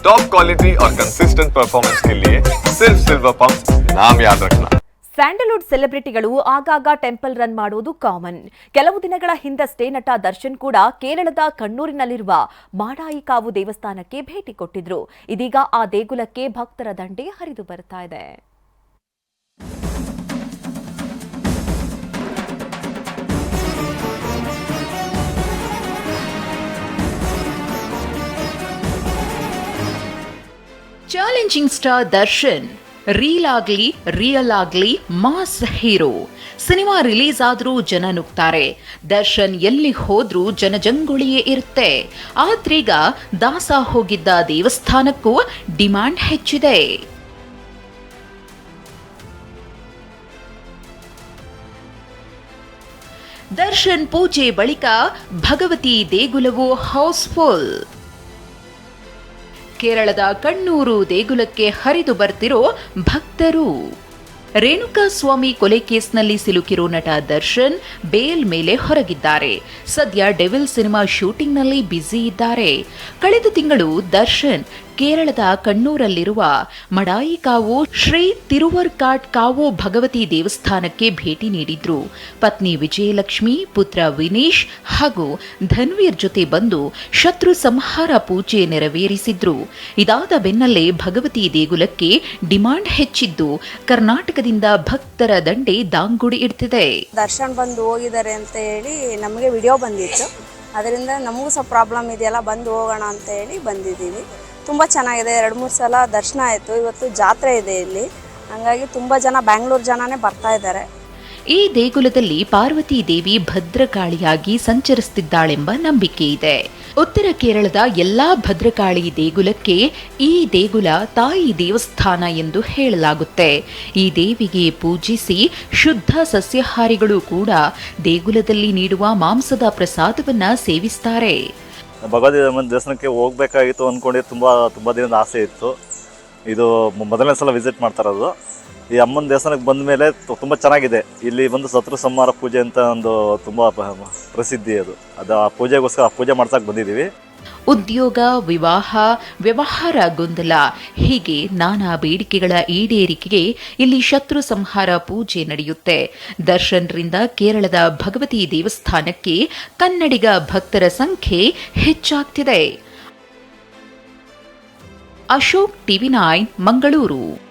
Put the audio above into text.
Top quality और consistent performance के लिए सिर्फ सिल्वर पंप नाम याद रखना ಸ್ಯಾಂಡಲ್ವುಡ್ ಸೆಲೆಬ್ರಿಟಿಗಳು ಆಗಾಗ ಟೆಂಪಲ್ ರನ್ ಮಾಡುವುದು ಕಾಮನ್ ಕೆಲವು ದಿನಗಳ ಹಿಂದಷ್ಟೇ ನಟ ದರ್ಶನ್ ಕೂಡ ಕೇರಳದ ಕಣ್ಣೂರಿನಲ್ಲಿರುವ ಮಾಡಾಯಿಕಾವು ದೇವಸ್ಥಾನಕ್ಕೆ ಭೇಟಿ ಕೊಟ್ಟಿದ್ರು ಇದೀಗ ಆ ದೇಗುಲಕ್ಕೆ ಭಕ್ತರ ದಂಡೆ ಹರಿದು ಬರ್ತಾ ಇದೆ ಚಾಲೆಂಜಿಂಗ್ ಸ್ಟಾರ್ ದರ್ಶನ್ ರೀಲ್ ಆಗ್ಲಿ ರಿಯಲ್ ಆಗ್ಲಿ ಮಾಸ್ ಹೀರೋ ಸಿನಿಮಾ ರಿಲೀಸ್ ಆದ್ರೂ ಜನ ನುಗ್ತಾರೆ. ದರ್ಶನ್ ಎಲ್ಲಿ ಹೋದ್ರೂ ಜನಜಂಗುಳಿಯೇ ಇರುತ್ತೆ. ಆದ್ರೀಗ ದಾಸ ಹೋಗಿದ್ದ ದೇವಸ್ಥಾನಕ್ಕೂ ಡಿಮ್ಯಾಂಡ್ ಹೆಚ್ಚಿದೆ. ದರ್ಶನ್ ಪೂಜೆ ಬಳಿಕ ಭಗವತಿ ದೇಗುಲವು ಹೌಸ್ಫುಲ್ ಕೇರಳದ ಕಣ್ಣೂರು ದೇಗುಲಕ್ಕೆ ಹರಿದು ಬರ್ತಿರೋ ಭಕ್ತರು. ರೇಣುಕಾ ಸ್ವಾಮಿ ಕೊಲೆ ಕೇಸ್ನಲ್ಲಿ ಸಿಲುಕಿರೋ ನಟ ದರ್ಶನ್ ಬೇಲ್ ಮೇಲೆ ಹೊರಗಿದ್ದಾರೆ. ಸದ್ಯ ಡೆವಿಲ್ ಸಿನಿಮಾ ಶೂಟಿಂಗ್ನಲ್ಲಿ ಬ್ಯುಸಿ ಇದ್ದಾರೆ. ಕಳೆದ ತಿಂಗಳು ದರ್ಶನ್ ಕೇರಳದ ಕಣ್ಣೂರಲ್ಲಿರುವ ಮಡಾಯಿಕಾವು ಶ್ರೀ ತಿರುವರ್ಕಾಟ್ ಕಾವು ಭಗವತಿ ದೇವಸ್ಥಾನಕ್ಕೆ ಭೇಟಿ ನೀಡಿದ್ರು. ಪತ್ನಿ ವಿಜಯಲಕ್ಷ್ಮಿ, ಪುತ್ರ ವಿನೀಶ್ ಹಾಗೂ ಧನ್ವೀರ್ ಜೊತೆ ಬಂದು ಶತ್ರು ಸಂಹಾರ ಪೂಜೆ ನೆರವೇರಿಸಿದ್ರು. ಇದಾದ ಬೆನ್ನಲ್ಲೇ ಭಗವತಿ ದೇಗುಲಕ್ಕೆ ಡಿಮಾಂಡ್ ಹೆಚ್ಚಿದ್ದು, ಕರ್ನಾಟಕದಿಂದ ಭಕ್ತರ ದಂಡೆ ದಾಂಗುಡಿ ಇಡ್ತಿದೆ. ದರ್ಶನ್ ಬಂದು ಹೋಗಿದ್ದಾರೆ ಅಂತ ಹೇಳಿ ನಮಗೆ ವಿಡಿಯೋ ಬಂದಿತ್ತು. ಅದರಿಂದ ನಮಗೂ ಸ್ವಲ್ಪ ಪ್ರಾಬ್ಲಮ್ ಇದೆಯಲ್ಲ, ಬಂದು ಹೋಗೋಣ ಅಂತ ಹೇಳಿ ಬಂದಿದ್ದೀವಿ. ತುಂಬ ಚೆನ್ನಾಗಿದೆ. ಎರಡು, ಮೂರು ಸಲ ದರ್ಶನ ಆಯಿತು. ಇವತ್ತು ಜಾತ್ರೆ ಇದೆ ಇಲ್ಲಿ. ಹಂಗಾಗಿ ತುಂಬ ಜನ ಬ್ಯಾಂಗ್ಳೂರು ಜನನೇ ಬರ್ತಾ ಇದ್ದಾರೆ. ಈ ದೇಗುಲದಲ್ಲಿ ಪಾರ್ವತಿ ದೇವಿ ಭದ್ರಕಾಳಿಯಾಗಿ ಸಂಚರಿಸುತ್ತಿದ್ದಾಳೆಂಬ ನಂಬಿಕೆ ಇದೆ. ಉತ್ತರ ಕೇರಳದ ಎಲ್ಲಾ ಭದ್ರಕಾಳಿ ದೇಗುಲಕ್ಕೆ ಈ ದೇಗುಲ ತಾಯಿ ದೇವಸ್ಥಾನ ಎಂದು ಹೇಳಲಾಗುತ್ತೆ. ಈ ದೇವಿಗೆ ಪೂಜಿಸಿ ಶುದ್ಧ ಸಸ್ಯಾಹಾರಿಗಳು ಕೂಡ ದೇಗುಲದಲ್ಲಿ ನೀಡುವ ಮಾಂಸದ ಪ್ರಸಾದವನ್ನ ಸೇವಿಸ್ತಾರೆ. ಭಗವತಿ ಅಮ್ಮನ ದೇವಸ್ಥಾನಕ್ಕೆ ಹೋಗ್ಬೇಕಾಗಿತ್ತು ಅಂದ್ಕೊಂಡು ತುಂಬ ತುಂಬ ದಿನದ ಆಸೆ ಇತ್ತು. ಇದು ಮೊದಲನೇ ಸಲ ವಿಸಿಟ್ ಮಾಡ್ತಾರದು ಈ ಅಮ್ಮನ ದೇವಸ್ಥಾನಕ್ಕೆ ಬಂದ ಮೇಲೆ ತುಂಬ ಚೆನ್ನಾಗಿದೆ. ಇಲ್ಲಿ ಬಂದು ಸತ್ರು ಸಂಹಾರ ಪೂಜೆ ಅಂತ ಒಂದು ತುಂಬ ಪ್ರಸಿದ್ಧಿ ಅದು. ಅದು ಆ ಪೂಜೆಗೋಸ್ಕರ ಆ ಪೂಜೆ ಮಾಡ್ಸಕ್ಕೆ ಬಂದಿದ್ದೀವಿ. ಉದ್ಯೋಗ, ವಿವಾಹ, ವ್ಯವಹಾರ ಗೊಂದಲ, ಹೀಗೆ ನಾನಾ ಬೇಡಿಕೆಗಳ ಈಡೇರಿಕೆಗೆ ಇಲ್ಲಿ ಶತ್ರು ಸಂಹಾರ ಪೂಜೆ ನಡೆಯುತ್ತೆ. ದರ್ಶನ್ರಿಂದ ಕೇರಳದ ಭಗವತಿ ದೇವಸ್ಥಾನಕ್ಕೆ ಕನ್ನಡಿಗ ಭಕ್ತರ ಸಂಖ್ಯೆ ಹೆಚ್ಚಾಗ್ತಿದೆ. Ashok TV nine, Mangaluru.